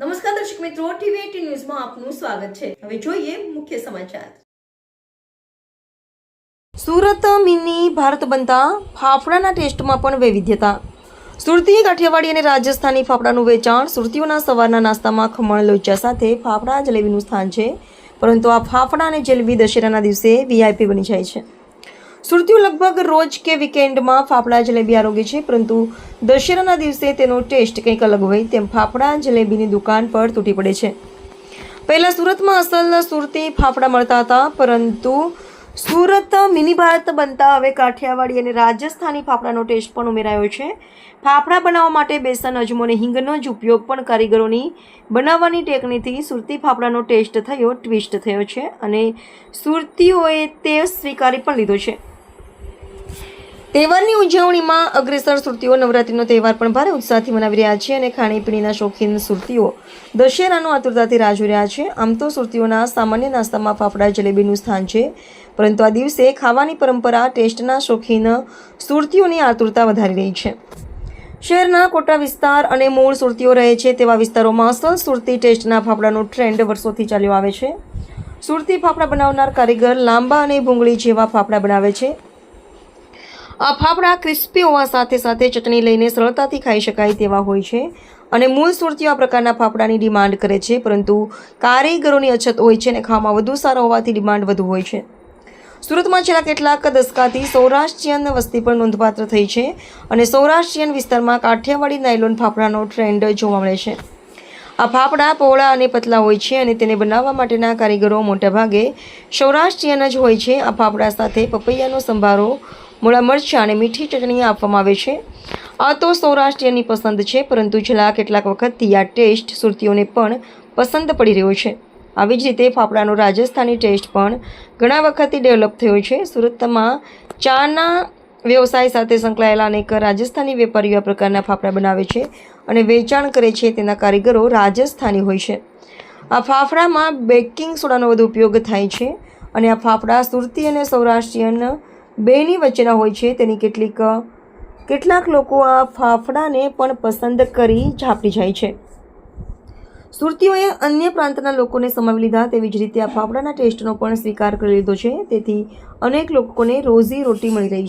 નમસ્કાર દર્શક મિત્રો, ટીવી ન્યૂઝમાં આપનું સ્વાગત છે. હવે જોઈએ મુખ્ય સમાચાર. સુરત મિની ભારત બનતા ફાફડાના ટેસ્ટમાં પણ વૈવિધ્યતા. સુરતી કાઠિયાવાડી અને રાજસ્થાની ફાફડાનું વેચાણ સુરતીઓના સવારના નાસ્તામાં ખમણ, લોચા સાથે ફાફડા જલેબીનું સ્થાન છે. પરંતુ આ ફાફડા અને જલેબી દશેરાના દિવસે વીઆઈપી બની જાય છે. સુરતીઓ લગભગ રોજ કે વીકેન્ડમાં ફાફડા, જલેબી આરોગે છે, પરંતુ દશેરાના દિવસે તેનો ટેસ્ટ કંઈક અલગ હોય તેમ ફાફડા, જલેબીની દુકાન પર તૂટી પડે છે. પહેલાં સુરતમાં અસલ સુરતી ફાફડા મળતા હતા, પરંતુ સુરત મિની ભારત બનતા હવે કાઠિયાવાડી અને રાજસ્થાની ફાફડાનો ટેસ્ટ પણ ઉમેરાયો છે. ફાફડા બનાવવા માટે બેસન, અજમો અને હિંગનો જ ઉપયોગ પણ કારીગરોની બનાવવાની ટેકનીકથી સુરતી ફાફડાનો ટેસ્ટ થયો ટ્વિસ્ટ થયો છે અને સુરતીઓએ તે સ્વીકારી પણ લીધો છે. તહેવારની ઉજવણીમાં અગ્રેસર સુરતીઓ નવરાત્રીનો તહેવાર પણ ભારે ઉત્સાહથી મનાવી રહ્યા છે અને ખાણીપીણીના શોખીન સુરતીઓ દશેરાનો આતુરતાથી રાહ જોઈ રહ્યા છે. આમ તો સુરતીઓના સામાન્ય નાસ્તામાં ફાફડા, જલેબીનું સ્થાન છે. પરંતુ આ દિવસે ખાવાની પરંપરા, ટેસ્ટના શોખીન સુરતીઓની આતુરતા વધારી રહી છે. શહેરના કોટા વિસ્તાર અને મૂળ સુરતીઓ રહે છે તેવા વિસ્તારોમાં અસલ સુરતી ટેસ્ટના ફાફડાનો ટ્રેન્ડ વર્ષોથી ચાલ્યો આવે છે. સુરતી ફાફડા બનાવનાર કારીગર લાંબા અને ભૂંગળી જેવા ફાફડા બનાવે છે. આ ફાફડા ક્રિસ્પી હોવા સાથે સાથે ચટણી લઈને સરળતાથી ખાઈ શકાય તેવા હોય છે. અને મૂળ સુરતીઓ આ પ્રકારના ફાફડાની ડિમાન્ડ કરે છે, પરંતુ કારીગરોની અછત હોય છે અને ખાવામાં વધુ સારા હોવાથી ડિમાન્ડ વધુ હોય છે. સુરતમાં છેલ્લા કેટલાક દશકાથી સૌરાષ્ટ્રીયન વસ્તી પણ નોંધપાત્ર થઈ છે અને સૌરાષ્ટ્રીયન વિસ્તારમાં કાઠિયાવાડી નાયલોન ફાફડાનો ટ્રેન્ડ જોવા મળે છે. આ ફાફડા પહોળા અને પતલા હોય છે અને તેને બનાવવા માટેના કારીગરો મોટાભાગે સૌરાષ્ટ્રીયન જ હોય છે. આ ફાફડા સાથે પપૈયાનો સંભારો મૂળા મરચાં અને મીઠી ચટણી આપવામાં આવે છે. આ તો સૌરાષ્ટ્રીયની પસંદ છે, પરંતુ છેલ્લા કેટલાક વખતથી આ ટેસ્ટ સુરતીઓને પણ પસંદ પડી રહ્યો છે. આવી જ રીતે ફાફડાનો રાજસ્થાની ટેસ્ટ પણ ઘણા વખતથી ડેવલપ થયો છે. સુરતમાં ચાના વ્યવસાય સાથે સંકળાયેલા અનેક રાજસ્થાની વેપારીઓ આ પ્રકારના ફાફડા બનાવે છે અને વેચાણ કરે છે. તેના કારીગરો રાજસ્થાની હોય છે. આ ફાફડામાં બેકિંગ સોડાનો વધુ ઉપયોગ થાય છે અને આ ફાફડા સુરતી અને સૌરાષ્ટ્રીયન બેની વચ્ચેના હોય છે, તેની કેટલીક કેટલાક લોકો આ ફાફડાને પણ પસંદ કરી ઝાપડી જાય છે. સુરતીઓએ અન્ય પ્રાંતના લોકોને સમાવી લીધા, તેવી જ રીતે આ ફાફડાના ટેસ્ટનો પણ સ્વીકાર કરી લીધો છે. તેથી અનેક લોકોને રોજી રોટી મળી રહી છે.